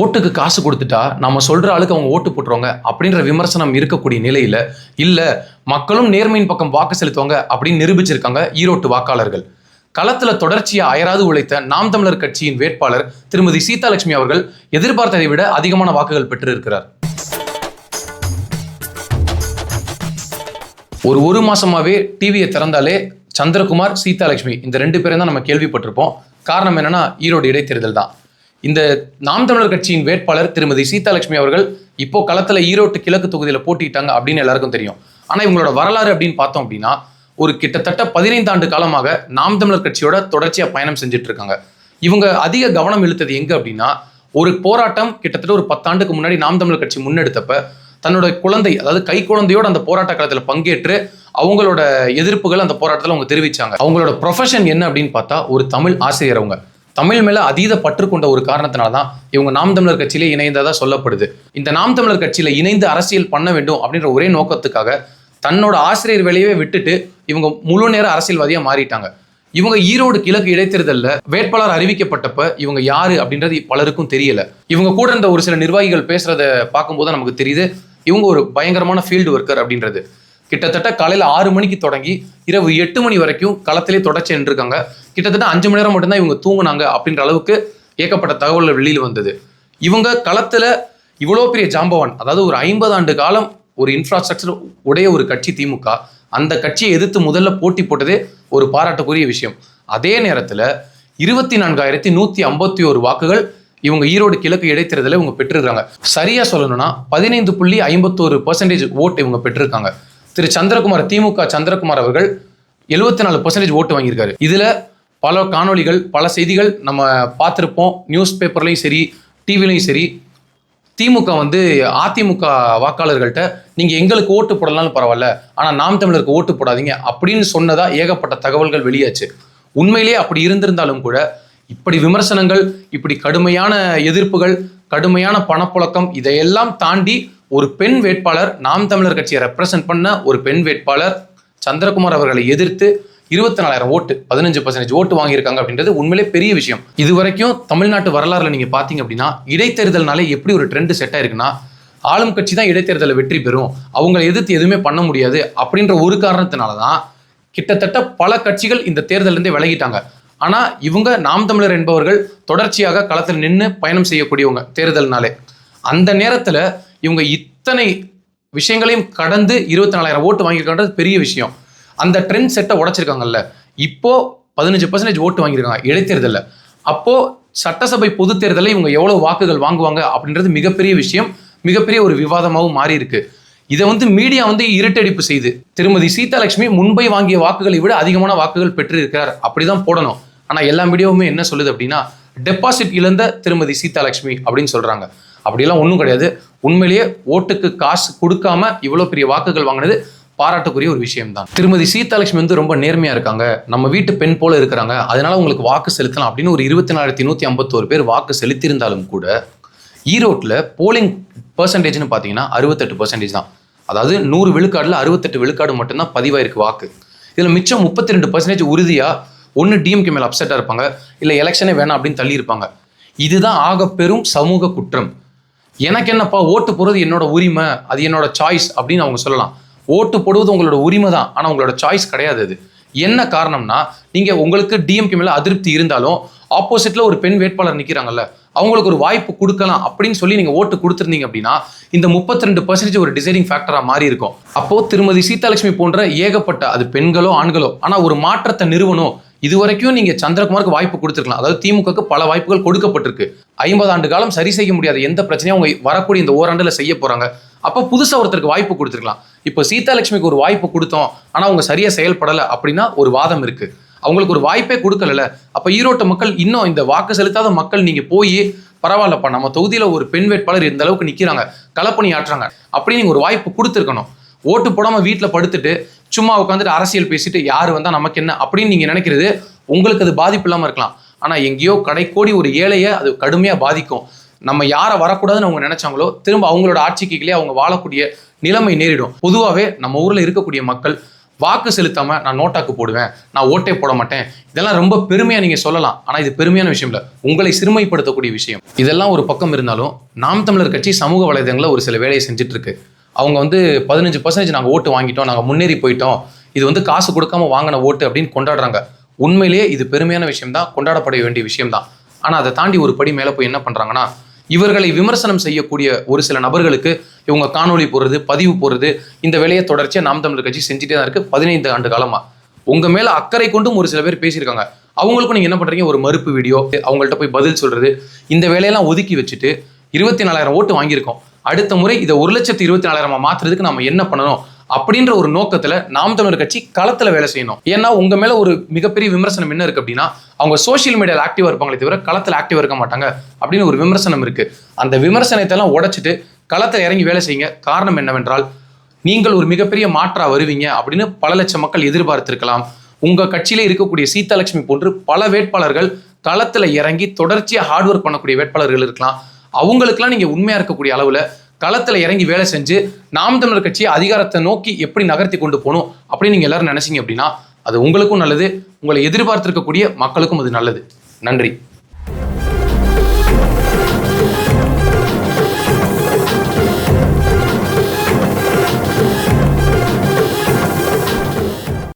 ஓட்டுக்கு காசு கொடுத்துட்டா நம்ம சொல்ற ஆளுக்கு அவங்க ஓட்டு போட்டுருவாங்க அப்படின்ற விமர்சனம் இருக்கக்கூடிய நிலையில இல்ல மக்களும் நேர்மையின் பக்கம் வாக்கு செலுத்துவாங்க அப்படின்னு நிரூபிச்சிருக்காங்க ஈரோட்டு வாக்காளர்கள். களத்துல தொடர்ச்சியா அயராது உழைத்த நாம் தமிழர் கட்சியின் வேட்பாளர் திருமதி சீதாலட்சுமி அவர்கள் எதிர்பார்த்ததை விட அதிகமான வாக்குகள் பெற்றிருக்கிறார். ஒரு ஒரு மாசமாவே டிவியை திறந்தாலே சந்திரகுமார் சீதாலட்சுமி இந்த ரெண்டு பேரும் தான் நம்ம கேள்விப்பட்டிருப்போம். காரணம் என்னன்னா ஈரோடு இடைத்தேர்தல் தான். இந்த நாம் தமிழர் கட்சியின் வேட்பாளர் திருமதி சீதாலட்சுமி அவர்கள் இப்போ களத்தில் ஈரோட்டு கிழக்கு தொகுதியில் போட்டிட்டாங்க அப்படின்னு எல்லாருக்கும் தெரியும். ஆனால் இவங்களோட வரலாறு அப்படின்னு பார்த்தோம் அப்படின்னா ஒரு கிட்டத்தட்ட பதினைந்து ஆண்டு காலமாக நாம் தமிழர் கட்சியோட தொடர்ச்சியாக பயணம் செஞ்சுட்டு இருக்காங்க இவங்க அதிக கவனம் இழுத்தது எங்க அப்படின்னா ஒரு போராட்டம் கிட்டத்தட்ட ஒரு பத்தாண்டுக்கு முன்னாடி நாம் தமிழர் கட்சி முன்னெடுத்தப்ப தன்னோட குழந்தை அதாவது கை குழந்தையோட அந்த போராட்ட காலத்தில் பங்கேற்று அவங்களோட எதிர்ப்புகள் அந்த போராட்டத்தில் அவங்க தெரிவிச்சாங்க. அவங்களோட ப்ரொஃபஷன் என்ன அப்படின்னு பார்த்தா ஒரு தமிழ் ஆசிரியர் அவங்க. தமிழ் மேல அதீத பற்று கொண்ட ஒரு காரணத்தினால தான் இவங்க நாம் தமிழர் கட்சியிலே இணைந்ததா சொல்லப்படுது. இந்த நாம் தமிழர் கட்சியில இணைந்து அரசியல் பண்ண வேண்டும் அப்படின்ற ஒரே நோக்கத்துக்காக தன்னோட ஆசிரியர் வேலையவே விட்டுட்டு இவங்க முழு நேர அரசியல்வாதியா மாறிட்டாங்க. இவங்க ஈரோடு கிழக்கு இடைத்தேர்தலில் வேட்பாளர் அறிவிக்கப்பட்டப்ப இவங்க யாரு அப்படின்றது பலருக்கும் தெரியல. இவங்க கூட இருந்த ஒரு சில நிர்வாகிகள் பேசுறத பார்க்கும்போது நமக்கு தெரியுது. இவங்க ஒரு பயங்கரமான ஃபீல்டு ஒர்க்கர் அப்படின்றது. கிட்டத்தட்ட காலையில் ஆறு மணிக்கு தொடங்கி இரவு எட்டு மணி வரைக்கும் களத்திலே தொடர்ச்சி நின்றுருக்காங்க. கிட்டத்தட்ட அஞ்சு மணி நேரம் மட்டும்தான் இவங்க தூங்குனாங்க அப்படின்ற அளவுக்கு ஏகப்பட்ட தகவல்கள் வெளியில் வந்தது. இவங்க களத்தில் இவ்வளோ பெரிய ஜாம்பவான் அதாவது ஒரு ஐம்பது ஆண்டு காலம் ஒரு இன்ஃப்ராஸ்ட்ரக்சர் உடைய ஒரு கட்சி திமுக அந்த கட்சியை எதிர்த்து முதல்ல போட்டி போட்டதே ஒரு பாராட்டுக்குரிய விஷயம். அதே நேரத்தில் இருபத்தி நான்காயிரத்தி நூற்றி ஐம்பத்தி ஒரு வாக்குகள் இவங்க ஈரோடு கிழக்கு இடைத்தேர்தலில் இவங்க பெற்றிருக்காங்க. சரியாக சொல்லணும்னா பதினைந்து புள்ளி ஐம்பத்தோரு பர்சன்டேஜ் ஓட் இவங்க பெற்றிருக்காங்க. திரு சந்திரகுமார் திமுக சந்திரகுமார் அவர்கள் எழுபத்தி நாலு பர்சன்டேஜ் ஓட்டு வாங்கியிருக்காரு. இதில் பல காணொளிகள் பல செய்திகள் நம்ம பார்த்துருப்போம். நியூஸ் பேப்பர்லையும் சரி டிவிலையும் சரி. திமுக வந்து அதிமுக வாக்காளர்கள்ட்ட நீங்கள் எங்களுக்கு ஓட்டு போடலாம்னு பரவாயில்ல ஆனால் நாம் தமிழருக்கு ஓட்டு போடாதீங்க அப்படின்னு சொன்னதாக ஏகப்பட்ட தகவல்கள் வெளியாச்சு. உண்மையிலேயே அப்படி இருந்திருந்தாலும் கூட இப்படி விமர்சனங்கள் இப்படி கடுமையான எதிர்ப்புகள் கடுமையான பணப்புழக்கம் இதையெல்லாம் தாண்டி ஒரு பெண் வேட்பாளர் நாம் தமிழர் கட்சியை ரெப்ரசன்ட் பண்ண ஒரு பெண் வேட்பாளர் சந்திரகுமார் அவர்களை எதிர்த்து இருபத்தி நாலாயிரம் ஓட்டு பதினஞ்சு பர்சன்டேஜ் ஓட்டு வாங்கியிருக்காங்க அப்படின்றது உண்மையிலே பெரிய விஷயம். இது வரைக்கும் தமிழ்நாட்டு வரலாறுல நீங்க பாத்தீங்க அப்படின்னா இடைத்தேர்தல்னாலே எப்படி ஒரு ட்ரெண்ட் செட் ஆயிருக்குன்னா ஆளும் கட்சி தான் இடைத்தேர்தலில் வெற்றி பெறும். அவங்களை எதிர்த்து எதுவுமே பண்ண முடியாது அப்படின்ற ஒரு காரணத்தினால தான் கிட்டத்தட்ட பல கட்சிகள் இந்த தேர்தலிருந்தே விலகிட்டாங்க. ஆனா இவங்க நாம் தமிழர் என்பவர்கள் தொடர்ச்சியாக களத்தில் நின்று பயணம் செய்யக்கூடியவங்க தேர்தல்னாலே. அந்த நேரத்துல இவங்க இத்தனை விஷயங்களையும் கடந்து இருபத்தி நாலாயிரம் ஓட்டு வாங்கியிருக்கான்றது பெரிய விஷயம். அந்த ட்ரெண்ட் செட்டை உடைச்சிருக்காங்கல்ல. இப்போ பதினஞ்சு பர்சன்டேஜ் ஓட்டு வாங்கியிருக்காங்க. இடைத்தேர்தலில். அப்போ சட்டசபை பொது தேர்தலில் இவங்க எவ்வளோ வாக்குகள் வாங்குவாங்க அப்படின்றது மிகப்பெரிய விஷயம். மிகப்பெரிய ஒரு விவாதமாகவும் மாறி இருக்கு இதை வந்து மீடியா வந்து இருட்டடிப்பு செய்து திருமதி சீதாலட்சுமி முன்பை வாங்கிய வாக்குகளை விட அதிகமான வாக்குகள் பெற்றிருக்கிறார். அப்படிதான் போடணும். ஆனால் எல்லா மீடியாவுமே என்ன சொல்லுது அப்படின்னா டெபாசிட் இழந்த திருமதி சீதாலட்சுமி அப்படின்னு சொல்றாங்க. அப்படியெல்லாம் ஒன்றும் கிடையாது. உண்மையிலேயே ஓட்டுக்கு காசு கொடுக்காம இவ்வளோ பெரிய வாக்குகள் வாங்கினது பாராட்டுக்குரிய ஒரு விஷயம் தான் திருமதி சீதாலட்சுமி வந்து ரொம்ப நேர்மையாக இருக்காங்க. நம்ம வீட்டு பெண் போல இருக்கிறாங்க. அதனால உங்களுக்கு வாக்கு செலுத்தலாம் அப்படின்னு ஒரு இருபத்தி நாலாயிரத்தி நூற்றி ஐம்பத்தோரு பேர் வாக்கு செலுத்தியிருந்தாலும் கூட ஈரோட்டில் போலிங் பர்சன்டேஜ்னு பார்த்தீங்கன்னா அறுபத்தெட்டு பர்சன்டேஜ் தான். அதாவது நூறு விழுக்காடில் அறுபத்தெட்டு விழுக்காடு மட்டும்தான் பதிவாயிருக்கு வாக்கு. இதில் மிச்சம் முப்பத்தி ரெண்டு பர்சன்டேஜ் உறுதியாக ஒன்று டிஎம்கே மேலே அப்செட்டாக இருப்பாங்க. இல்லை எலெக்ஷனே வேணாம் அப்படின்னு தள்ளியிருப்பாங்க இதுதான் ஆக பெரும் சமூக குற்றம். எனக்கு என்னப்பா ஓட்டு போடுறது என்னோட உரிமை? அது என்னோட சாய்ஸ் அப்படின்னு அவங்க சொல்லலாம். ஓட்டு போடுவது உங்களோட உரிமை தான். ஆனால் உங்களோட சாய்ஸ் கிடையாது அது. என்ன காரணம்னா நீங்கள் உங்களுக்கு டிஎம்கே மேலே அதிருப்தி இருந்தாலும் ஆப்போசிட்டில் ஒரு பெண் வேட்பாளர் நிற்கிறாங்கல்ல அவங்களுக்கு ஒரு வாய்ப்பு கொடுக்கலாம் அப்படின்னு சொல்லி நீங்கள் ஓட்டு கொடுத்துருந்தீங்க அப்படின்னா இந்த முப்பத்தி ரெண்டு பர்சன்டேஜ் ஒரு டிசைடிங் ஃபேக்டராக மாறி இருக்கும். அப்போது திருமதி சீதாலட்சுமி போன்ற ஏகப்பட்ட அது பெண்களோ ஆண்களோ ஆனால் ஒரு மாற்றத்தை நிறுவனம் இது வரைக்கும் நீங்க சந்திரகுமாருக்கு வாய்ப்பு கொடுத்துருக்கலாம். அதாவது திமுகக்கு பல வாய்ப்புகள் கொடுக்கப்பட்டிருக்கு. ஐம்பது ஆண்டு காலம் சரி செய்ய முடியாத எந்த பிரச்சனையும் அவங்க வரக்கூடிய இந்த ஓராண்டுல செய்ய போறாங்க. அப்போ புதுசா ஒருத்தருக்கு வாய்ப்பு கொடுத்துருக்கலாம். இப்போ சீதாலட்சுமிக்கு ஒரு வாய்ப்பு கொடுத்தோம். ஆனா அவங்க சரியா செயல்படலை அப்படின்னா ஒரு வாதம் இருக்கு. அவங்களுக்கு ஒரு வாய்ப்பே கொடுக்கல அப்ப ஈரோட்டு மக்கள் இன்னும் இந்த வாக்கு செலுத்தாத மக்கள் நீங்க போய் பரவாயில்லப்பா நம்ம தொகுதியில ஒரு பெண் வேட்பாளர் இந்த அளவுக்கு நிக்கிறாங்க. களப்பணி ஆற்றுறாங்க அப்படி நீங்க ஒரு வாய்ப்பு கொடுத்துருக்கணும். ஓட்டு போடாம வீட்டில் படுத்துட்டு சும்மா உட்காந்துட்டு அரசியல் பேசிட்டு யார் வந்தால் நமக்கு என்ன அப்படின்னு நீங்கள் நினைக்கிறது உங்களுக்கு அது பாதிப்பு இல்லாமல் இருக்கலாம். ஆனால் எங்கேயோ கடைக்கோடி ஒரு ஏழையை அது கடுமையாக பாதிக்கும். நம்ம யாரை வரக்கூடாதுன்னு அவங்க நினைச்சாங்களோ திரும்ப அவங்களோட ஆட்சிக்கு அவங்க வாழக்கூடிய நிலைமை நேரிடும். பொதுவாகவே நம்ம ஊரில் இருக்கக்கூடிய மக்கள் வாக்கு செலுத்தாமல் நான் நோட்டாக்கு போடுவேன் நான் ஓட்டே போட மாட்டேன். இதெல்லாம் ரொம்ப பெருமையாக நீங்கள் சொல்லலாம். ஆனால் இது பெருமையான விஷயம் இல்லை. உங்களை சிறுமைப்படுத்தக்கூடிய விஷயம். இதெல்லாம் ஒரு பக்கம் இருந்தாலும் நாம் தமிழர் கட்சி சமூக வலைதளங்களில் ஒரு சில வேலையை செஞ்சுட்டு இருக்கு அவங்க வந்து பதினஞ்சு பர்சன்டேஜ் நாங்கள் ஓட்டு வாங்கிட்டோம் நாங்கள் முன்னேறி போயிட்டோம். இது வந்து காசு கொடுக்காம வாங்கின ஓட்டு அப்படின்னு கொண்டாடுறாங்க. உண்மையிலேயே இது பெருமையான விஷயம் தான் கொண்டாடப்பட வேண்டிய விஷயம் தான் ஆனால் அதை தாண்டி ஒரு படி மேலே போய் என்ன பண்ணுறாங்கன்னா இவர்களை விமர்சனம் செய்யக்கூடிய ஒரு சில நபர்களுக்கு இவங்க காணொளி போடுறது பதிவு போடுறது இந்த வேலையை தொடர்ச்சியாக நாம் தமிழர் கட்சி செஞ்சுட்டே தான் இருக்குது பதினைந்து ஆண்டு காலமாக உங்கள் மேலே அக்கறை கொண்டும் ஒரு சில பேர் பேசியிருக்காங்க. அவங்களுக்கும் நீங்கள் என்ன பண்ணுறீங்க ஒரு மறுப்பு வீடியோ அவங்கள்ட்ட போய் பதில் சொல்கிறது இந்த வேலையெல்லாம் ஒதுக்கி வச்சுட்டு இருபத்தி நாலாயிரம் ஓட்டு வாங்கியிருக்கோம். அடுத்த முறை இதை ஒரு லட்சத்து இருபத்தி நாலாயிரமா மாத்துறதுக்கு நம்ம என்ன பண்ணணும் அப்படின்ற ஒரு நோக்கத்துல நாம் தமிழர் கட்சி களத்துல வேலை செய்யணும். ஏன்னா உங்க மேல ஒரு மிகப்பெரிய விமர்சனம் என்ன இருக்கு அப்படின்னா அவங்க சோஷியல் மீடியால ஆக்டிவா இருப்பாங்களே தவிர களத்துல ஆக்டிவா இருக்க மாட்டாங்க அப்படின்னு ஒரு விமர்சனம் இருக்கு. அந்த விமர்சனத்தை எல்லாம் உடைச்சிட்டு களத்துல இறங்கி வேலை செய்யுங்க. காரணம் என்னவென்றால் நீங்கள் ஒரு மிகப்பெரிய மாற்றா வருவீங்க அப்படின்னு பல லட்சம் மக்கள் எதிர்பார்த்திருக்கலாம். உங்க கட்சியிலே இருக்கக்கூடிய சீதாலட்சுமி போன்று பல வேட்பாளர்கள் களத்துல இறங்கி தொடர்ச்சியா ஹார்ட் ஒர்க் பண்ணக்கூடிய வேட்பாளர்கள் இருக்கலாம். அவங்களுக்கெல்லாம் நீங்கள் உண்மையாக இருக்கக்கூடிய அளவில் களத்தில் இறங்கி வேலை செஞ்சு நாம் தமிழர் கட்சியை அதிகாரத்தை நோக்கி எப்படி நகர்த்தி கொண்டு போகணும் அப்படின்னு நீங்கள் எல்லாரும் நினைச்சிங்க அப்படின்னா அது உங்களுக்கும் நல்லது உங்களை எதிர்பார்த்திருக்கக்கூடிய மக்களுக்கும் அது நல்லது. நன்றி.